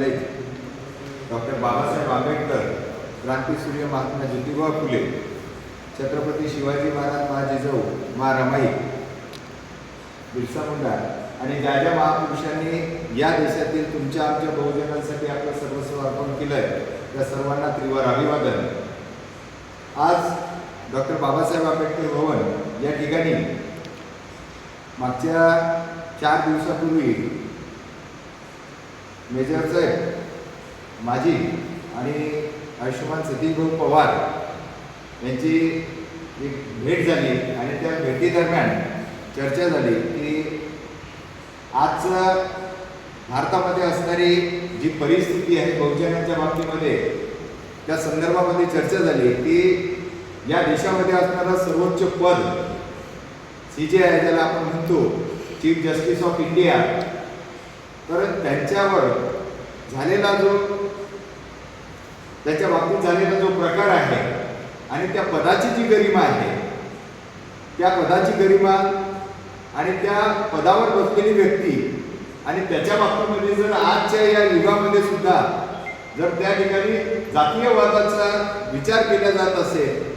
College doctor Babasaheb Ambedkar क्रांतीसूर्य महात्मा ज्योतिबा फुले छत्रपती शिवाजी महाराज महाजिजाऊ मा रमाई बिरसा मुंडा आणि ज्या ज्या महापुरुषांनी या देशातील तुमच्या आमच्या बहुजनांसाठी आपलं सर्वस्व अर्पण केलं आहे त्या सर्वांना त्रिवार अभिवादन. आज डॉक्टर बाबासाहेब आंबेडकर भवन या ठिकाणी मागच्या चार दिवसापूर्वी मेजर साहेब माझी आणि आयुष्यमान सतीश भाऊ पवार यांची एक भेट झाली आणि त्या भेटीदरम्यान चर्चा झाली की आज भारतामध्ये असणारी जी परिस्थिती आहे बहुजनांच्या बाबतीमध्ये त्या संदर्भामध्ये चर्चा झाली की या देशामध्ये असणारं सर्वोच्च पद सी जे आय ज्याला आपण म्हणतो चीफ जस्टिस ऑफ इंडिया तर त्यांच्यावर झालेला जो त्याच्या बाबतीत झालेला जो प्रकार आहे आणि त्या पदाची जी गरिमा आहे त्या पदाची गरिमा आणि त्या पदावर बसलेली व्यक्ती आणि त्याच्या बाबतीमध्ये म्हणजे जर आजच्या या युगामध्ये सुद्धा जर त्या ठिकाणी जातीयवादाचा विचार केला जात असेल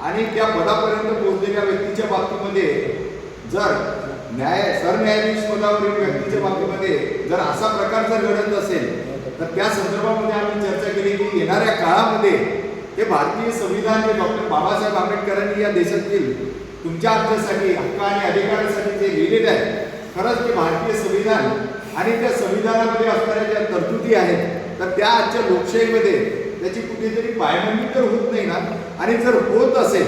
आणि त्या पदापर्यंत पोहोचलेल्या व्यक्तीच्या बाबतीमध्ये जर न्याय सरन्यायाधीश पदावरील व्यक्तीच्या बाबतीमध्ये जर असा प्रकार जर घडत असेल तर त्या संदर्भामध्ये आम्ही चर्चा केली की येणाऱ्या काळामध्ये हे भारतीय संविधान जे डॉक्टर बाबासाहेब आंबेडकरांनी या देशातील तुमच्या आमच्यासाठी हक्क आणि अधिकारासाठी जे लिहिलेलं आहे खरंच ते भारतीय संविधान आणि त्या संविधानामध्ये असणाऱ्या ज्या तरतुदी आहेत तर त्या आजच्या लोकशाहीमध्ये त्याची कुठेतरी पायमंडी तर होत नाही ना? आणि जर होत असेल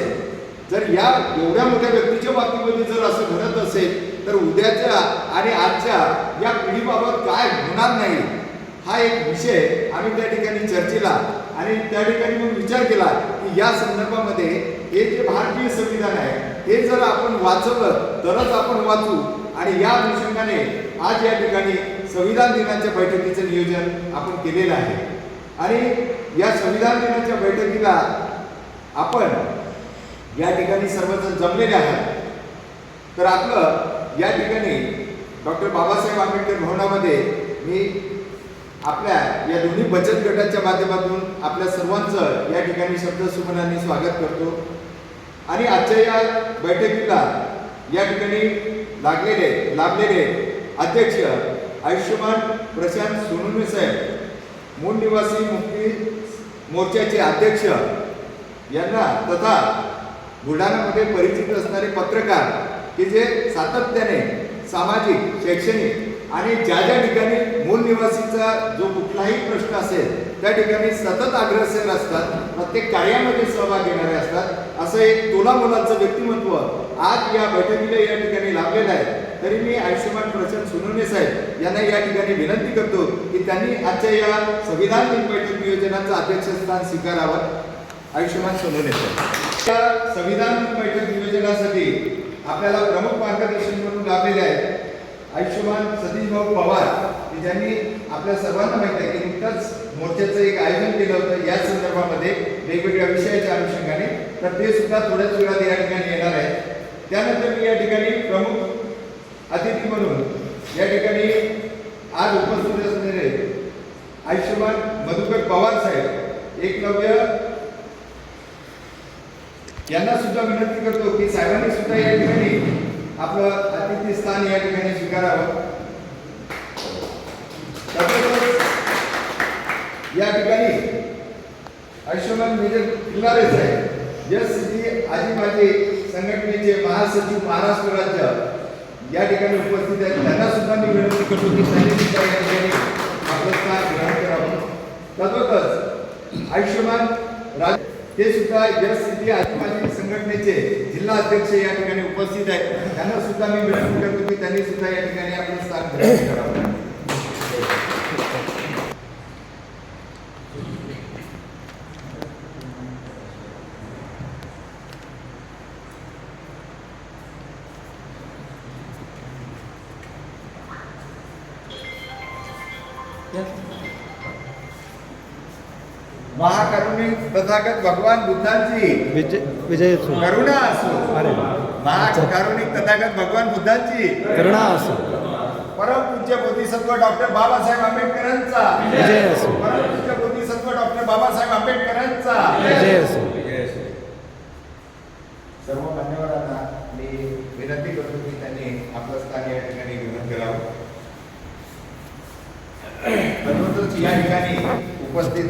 जर या एवढ्या मोठ्या व्यक्तीच्या बाबतीमध्ये जर असं घडत असेल तर उद्याच्या आणि आजच्या या पिढीबाबत काय होणार नाही हा एक विषय आम्ही त्या ठिकाणी चर्चेला आणि त्या ठिकाणी मग विचार केला की या संदर्भामध्ये हे जे भारतीय संविधान आहे हे जर आपण वाचवलं तरच आपण वाचू. आणि या अनुषंगाने आज या ठिकाणी संविधान दिनाच्या बैठकीचं नियोजन आपण केलेलं आहे. आणि या संविधान दिनाच्या बैठकीला आपण या ठिकाणी सर्वजण जमलेले आहात. तर आपलं या ठिकाणी डॉक्टर बाबासाहेब आंबेडकर भवनामध्ये मी आपल्या या दोन्ही बचत गटाच्या माध्यमातून आपल्या सर्वांचं या ठिकाणी शब्द सुमनांनी स्वागत करतो. आणि आजच्या या बैठकीला या ठिकाणी लागलेले लाभलेले अध्यक्ष आयुष्यमान प्रशांत सोनवणे साहेब मूळ निवासी मुक्ती मोर्चाचे अध्यक्ष यांना तथा बुलढाणामध्ये परिचित असणारे पत्रकार की जे सातत्याने सामाजिक शैक्षणिक आणि ज्या ज्या ठिकाणी मूल निवासीचा जो कुठलाही प्रश्न असेल त्या ठिकाणी सतत अग्रसर असतात प्रत्येक कार्यामध्ये सहभाग घेणारे असतात. असं एक तोला मुलांचं व्यक्तिमत्व आज या बैठकीला या ठिकाणी लाभलेलं आहे. तरी मी आयुष्यमान प्रसन्न सोनवणे साहेब यांना या ठिकाणी विनंती करतो की त्यांनी आजच्या या संविधान दिन बैठक नियोजनाचं अध्यक्षस्थान स्वीकारावं. आयुष्यमान सोनवणे साहेब. या संविधान बैठक नियोजनासाठी आपल्याला प्रमुख मार्गदर्शन म्हणून लाभलेले आहेत. आयुष्यमान सतीश भाऊ पवार की ज्यांनी आपल्या सर्वांना माहिती आहे की नुकतंच मोर्चाचं एक आयोजन केलं होतं या संदर्भामध्ये वेगवेगळ्या विषयाच्या अनुषंगाने तर ते सुद्धा थोड्याच वेळात या ठिकाणी येणार आहे त्यानंतर मी या ठिकाणी प्रमुख अतिथी म्हणून या ठिकाणी आज उपस्थित असलेले आयुष्यमान मधुकर पवार साहेब एकलव्य यांना सुद्धा विनंती करतो की साहेबांनी सुद्धा या ठिकाणी आपलं अतिथी स्थान या ठिकाणी स्वीकारावं. या ठिकाणी आयुष्यमान मेजर किल्लारे साहेब एस जी आजी माझे संघटनेचे महासचिव महाराष्ट्र राज्य या ठिकाणी उपस्थित आहेत. त्यांना सुद्धा मी विनंती करतो की त्यांनी सुद्धा या ठिकाणी आपलं स्थान ग्रहण करावं. तसंच आयुष्यमान राज ते सुद्धा यस सिटी आदिवासी संघटनेचे जिल्हा अध्यक्ष या ठिकाणी उपस्थित आहेत. त्यांना सुद्धा मी विनंती करतो की त्यांनी सुद्धा या ठिकाणी आपलं स्थान ग्रहण करावं. महाकरुणी तथागत भगवान बुद्धांची विजय करुणा असो. अरे तथागत भगवान बुद्धांची करुणा असो. परम पूज्य बोधिसत्व डॉक्टर बाबासाहेब आंबेडकरांचा. विजय असो. परम पूज्य बोधिसत्व डॉक्टर बाबासाहेब आंबेडकरांचा. विजय असो. सर्व मान्यवरांना मी विनंती करतो की त्यांनी आपलं स्थान या ठिकाणी विवरण करावं. या ठिकाणी उपस्थित